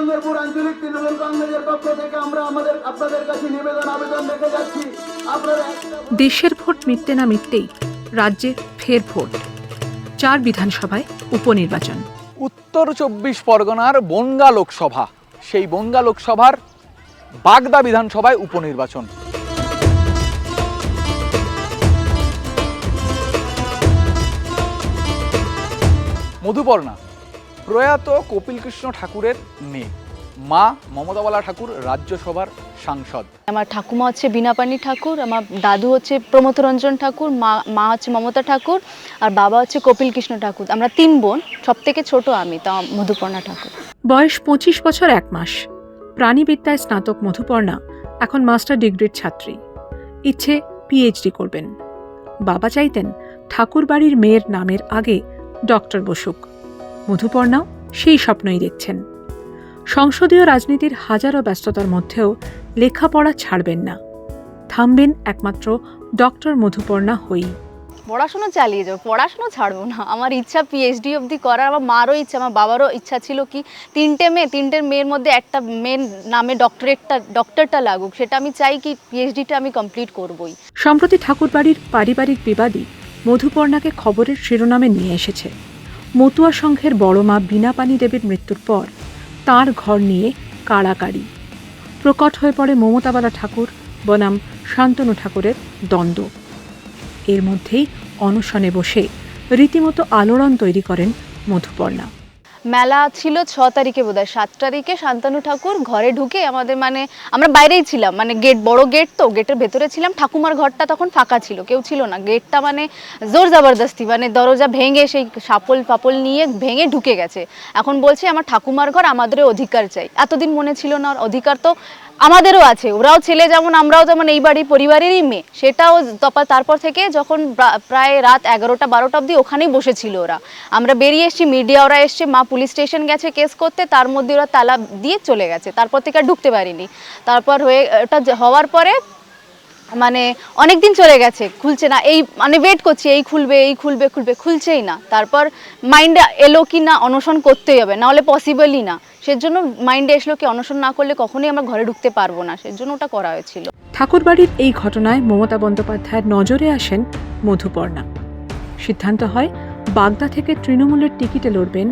গঙ্গারপুর আঞ্চলিক তৃণমূল কংগ্রেসের পক্ষ থেকে আমরা আমাদের আপনাদের কাছে নিবেদন আবেদন রেখে যাচ্ছি। আপনারা দেশের ভোট মিটতে না মিটতেই রাজ্যে ফের ভোট। চার বিধানসভায় উপনির্বাচন। উত্তর চব্বিশ পরগনার বনগা লোকসভা। সেই বনগা লোকসভার বাগদা বিধানসভায় উপনির্বাচন। মধুপর্ণা প্রয়াত কপিল কৃষ্ণ ঠাকুরের মেয়ে মা মমতাবালা ঠাকুর রাজ্যসভার সাংসদ। আমার ঠাকুমা হচ্ছে বীণাপাণি ঠাকুর আমার দাদু হচ্ছে প্রমথরঞ্জন ঠাকুর মা মা হচ্ছে মমতা ঠাকুর আর বাবা হচ্ছে কপিল কৃষ্ণ ঠাকুর। আমরা তিন বোন সব থেকে ছোট আমি তা মধুপর্ণা ঠাকুর। বয়স পঁচিশ বছর এক মাস। প্রাণীবিদ্যায় স্নাতক মধুপর্ণা এখন মাস্টার ডিগ্রির ছাত্রী। ইচ্ছে পিএইচডি করবেন। বাবা চাইতেন ঠাকুর বাড়ির মেয়ের নামের আগে ডক্টর বসুক। মধুপর্ণাও সেই স্বপ্নই দেখছেন। সংসদীয় রাজনীতির হাজারো ব্যস্ততার মধ্যেও লেখাপড়া ছাড়বেন না। থামবেন একমাত্র ডক্টর মধুপর্ণা হই পড়াশুনো চালিয়ে যাব পড়াশুনো ছাড়বো না। আমার ইচ্ছা পিএইচডি অবধি করার আমার মারও ইচ্ছা আমার বাবারও ইচ্ছা ছিল কি তিনটে মেয়ে তিনটে মেয়ের মধ্যে একটা মেয়ের নামে ডক্টরেটটা ডক্টরটা লাগুক। সেটা আমি চাই কি পিএইচডিটা আমি কমপ্লিট করবই। সম্প্রতি ঠাকুরবাড়ির পারিবারিক বিবাদী মধুপর্ণাকে খবরের শিরোনামে নিয়ে এসেছে। মতুয়া সংঘের বড় মা বীণাপানি দেবীর মৃত্যুর পর তার ঘর নিয়ে কাড়াকাড়ি প্রকট হয়ে পড়ে মমতাবালা ঠাকুর, বনাম শান্তনু ঠাকুরের দ্বন্দ্ব। এর মধ্যেই অনশনে বসে রীতিমতো আলোড়ন তৈরি করেন মধুপর্ণা। মেলা ছিল ছ তারিখে বোধ হয় সাত তারিখে। শান্তানু ঠাকুর ঘরে ঢুকে আমাদের মানে আমরা বাইরেই ছিলাম মানে গেট, বড় গেট তো, গেটের ভেতরে ছিলাম। ঠাকুমার ঘরটা তখন ফাঁকা ছিল, কেউ ছিল না। গেটটা মানে জোর জবরদস্তি মানে দরজা ভেঙে সেই সাপল ফাপল নিয়ে ভেঙে ঢুকে গেছে। এখন বলছে, আমার ঠাকুমার ঘর আমাদের অধিকার চাই। এতদিন মনে ছিল না অধিকার তো আমাদেরও আছে। ওরাও ছেলে যেমন, আমরাও যেমন এই বাড়ির পরিবারেরই মেয়ে। সেটাও তারপর থেকে যখন প্রায় রাত এগারোটা, বারোটা অবধি ওখানেই বসেছিল ওরা। আমরা বেরিয়ে এসছি, মিডিয়া ওরা এসছে, মা পুলিশ স্টেশন গেছে কেস করতে, তার মধ্যে ওরা তালা দিয়ে চলে গেছে। তারপর থেকে আর ঢুকতে পারিনি। তারপর হয়ে ওটা হওয়ার পরে মানে অনেক দিন চলে গেছে, খুলছে না, এই মানে ওয়েট করছি, এই খুলবে এই খুলবে খুলবে, খুলছেই না। তারপর মাইন্ডে এলো কি না, অনশন করতেই হবে, না হলে পসিবলই না। সেজন্য মাইন্ডে এসলো কি, অনশন না করলে কখনোই আমরা ঘরে ঢুকতে পারব না, সেজন্য ওটা করা হয়েছিল। ঠাকুরবাড়ির এই ঘটনায় মমতা বন্দ্যোপাধ্যায়ের নজরে আসেন মধুপর্ণা। সিদ্ধান্ত হয়, বাগদা থেকে তৃণমূলের টিকিটে লড়বেন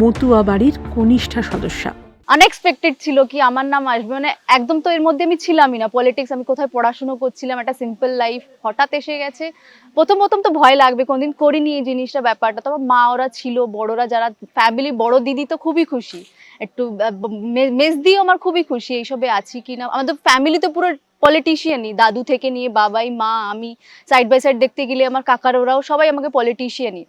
মতুয়া বাড়ির কনিষ্ঠা সদস্যা। আনএক্সপেক্টেড ছিল কি, আমার নাম আসবে। মানে একদম তো এর মধ্যে আমি ছিলামই না। পলিটিক্স আমি কোথায় পড়াশুনো করছিলাম, একটা সিম্পল লাইফ হঠাৎ এসে গেছে। প্রথম প্রথম তো ভয় লাগবে, কোনদিন করিনি এই জিনিসটা, ব্যাপারটা। তবে মা ওরা ছিল, বড়রা যারা ফ্যামিলি বড় দিদি তো খুবই খুশি। একটু মেজ দিও আমার খুবই খুশি, এইসবে আছি কি না। আমাদের ফ্যামিলি তো পুরো পলিটিশিয়ানই দাদু থেকে নিয়ে বাবাই, মা, আমি। সাইড বাই সাইড দেখতে গেলে আমার কাকার ওরাও সবাই আমাকে পলিটিশিয়ানই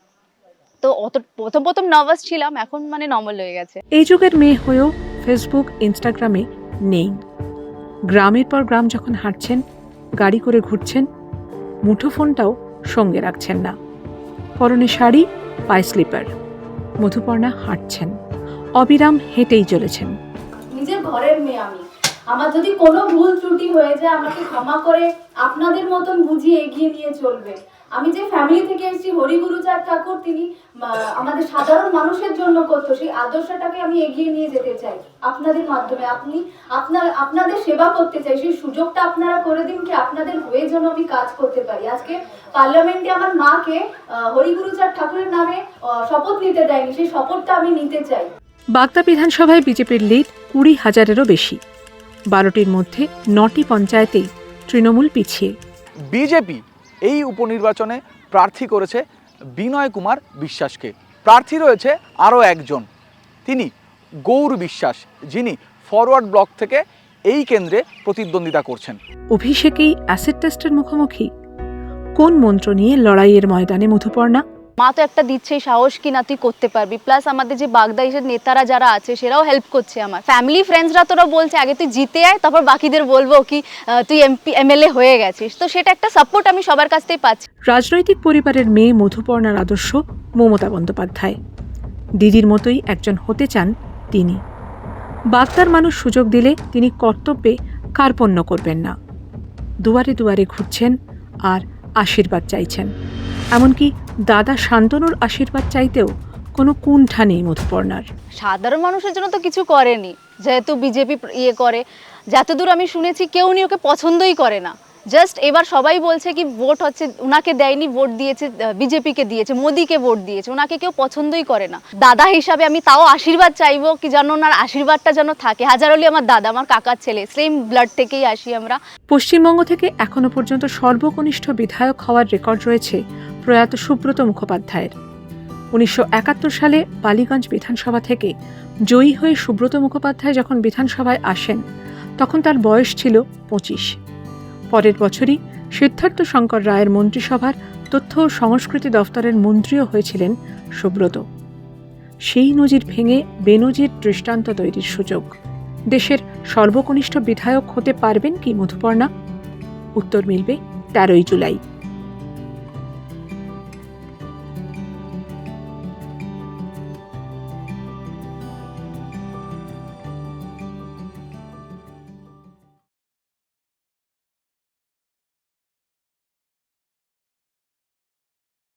তো অত, প্রথম প্রথম নার্ভাস ছিলাম, এখন মানে নর্মাল হয়ে গেছে। এই যুগের মেয়ে হয়েও ফেসবুক ইনস্টাগ্রামে নেই। গ্রামের পর গ্রাম যখন হাঁটছেন, গাড়ি করে ঘুরছেন, মুঠোফোনটাও সঙ্গে রাখছেন না। পরনে শাড়ি, পায়ে স্লিপার। মধুপর্ণা হাঁটছেন। অবিরাম হেঁটেই চলেছেন। নিজের ঘরের মেয়ে আমি। আমার যদি কোনো ভুল ত্রুটি হয়ে যায়, আমাকে ক্ষমা করে আপনাদের মতন বুঝিয়ে এগিয়ে নিয়ে চলবে আমি যে ফ্যামিলি থেকে এসেছি হরিগুরুচাঁদ ঠাকুর তিনি আমাদের সাধারণ মানুষের জন্য করতো সেই আদর্শটাকে আমি এগিয়ে নিয়ে যেতে চাই আপনাদের মাধ্যমে। আপনি আপনার আপনাদের সেবা করতে চাই সেই সুযোগটা আপনারা করে দিন কি আপনাদের হয়ে যেন আমি কাজ করতে পারি। আজকে পার্লামেন্টে আমার মাকে আহ, হরিগুরুচাঁদ ঠাকুরের নামে আহ, শপথ নিতে দেয়নি সেই শপথটা আমি নিতে চাই। বাগদা বিধানসভায় বিজেপির লিড কুড়ি হাজারেরও বেশি। বারোটির মধ্যে নটি পঞ্চায়েতেই তৃণমূল পিছিয়ে। বিজেপি এই উপনির্বাচনে প্রার্থী করেছে বিনয় কুমার বিশ্বাসকে। প্রার্থী রয়েছে আরও একজন। তিনি গৌর বিশ্বাস, যিনি ফরওয়ার্ড ব্লক থেকে এই কেন্দ্রে প্রতিদ্বন্দ্বিতা করছেন। অভিষেকেই অ্যাসিড টেস্টের মুখোমুখি? কোন মন্ত্র নিয়ে লড়াইয়ের ময়দানে মধুপর্ণা? মা তো একটা দিচ্ছে সাহস কি না তুই করতে পারবি। প্লাস আমাদের যে বাগদা এসে নেতারা যারা আছে, সেরাও হেল্প করছে আমার। ফ্যামিলি ফ্রেন্ডসরা তোরা বলছে, আগে তুই জিতে আয়, তারপর বাকিদের বলব কি তুই এমপি এমএলএ হয়ে গেছিস। তো সেটা একটা সাপোর্ট আমি সবার কাছ থেকে পাচ্ছি। রাজনৈতিক পরিবারের মেয়ে মধুপর্ণার আদর্শ মমতা বন্দ্যোপাধ্যায়। দিদির মতোই একজন হতে চান তিনি। বাগদার মানুষ সুযোগ দিলে তিনি কর্তব্যে কার্পণ্য করবেন না। দুয়ারে দুয়ারে ঘুরছেন আর আশীর্বাদ চাইছেন। এমনকি দাদা শান্তনুর আশীর্বাদ চাইতেও কোনো কুণ্ঠা নেই মধুপর্ণার। সাধারণ মানুষের জন্য তো কিছু করেনি। যেহেতু বিজেপি ইয়ে করে যতদূর আমি শুনেছি কেউ উনি ওকে পছন্দই করে না। জাস্ট এবার সবাই বলছে কি ভোট হচ্ছে ওনাকে দেয়নি ভোট দিয়েছে বিজেপিকে দিয়েছে মোদিকে ভোট দিয়েছে ওনাকে কেউ পছন্দই করে না। দাদা হিসাবে আমি তাও আশীর্বাদ চাইব কি যেন ওনার আশীর্বাদটা যেন থাকে। হাজার হলি আমার দাদা আমার কাকার ছেলে সেম ব্লাড থেকেই আসি আমরা। পশ্চিমবঙ্গ থেকে এখনও পর্যন্ত সর্বকনিষ্ঠ বিধায়ক হওয়ার রেকর্ড রয়েছে প্রয়াত সুব্রত মুখোপাধ্যায়ের। উনিশশো একাত্তর সালে বালিগঞ্জ বিধানসভা থেকে জয়ী হয়ে সুব্রত মুখোপাধ্যায় যখন বিধানসভায় আসেন, তখন তার বয়স ছিল পঁচিশ। পরের বছরই সিদ্ধার্থ শঙ্কর রায়ের মন্ত্রিসভার তথ্য ও সংস্কৃতি দফতরের মন্ত্রীও হয়েছিলেন সুব্রত। সেই নজির ভেঙে বেনজির দৃষ্টান্ত তৈরির সুযোগ। দেশের সর্বকনিষ্ঠ বিধায়ক হতে পারবেন কি মধুপর্ণা? উত্তর মিলবে তেরোই জুলাই।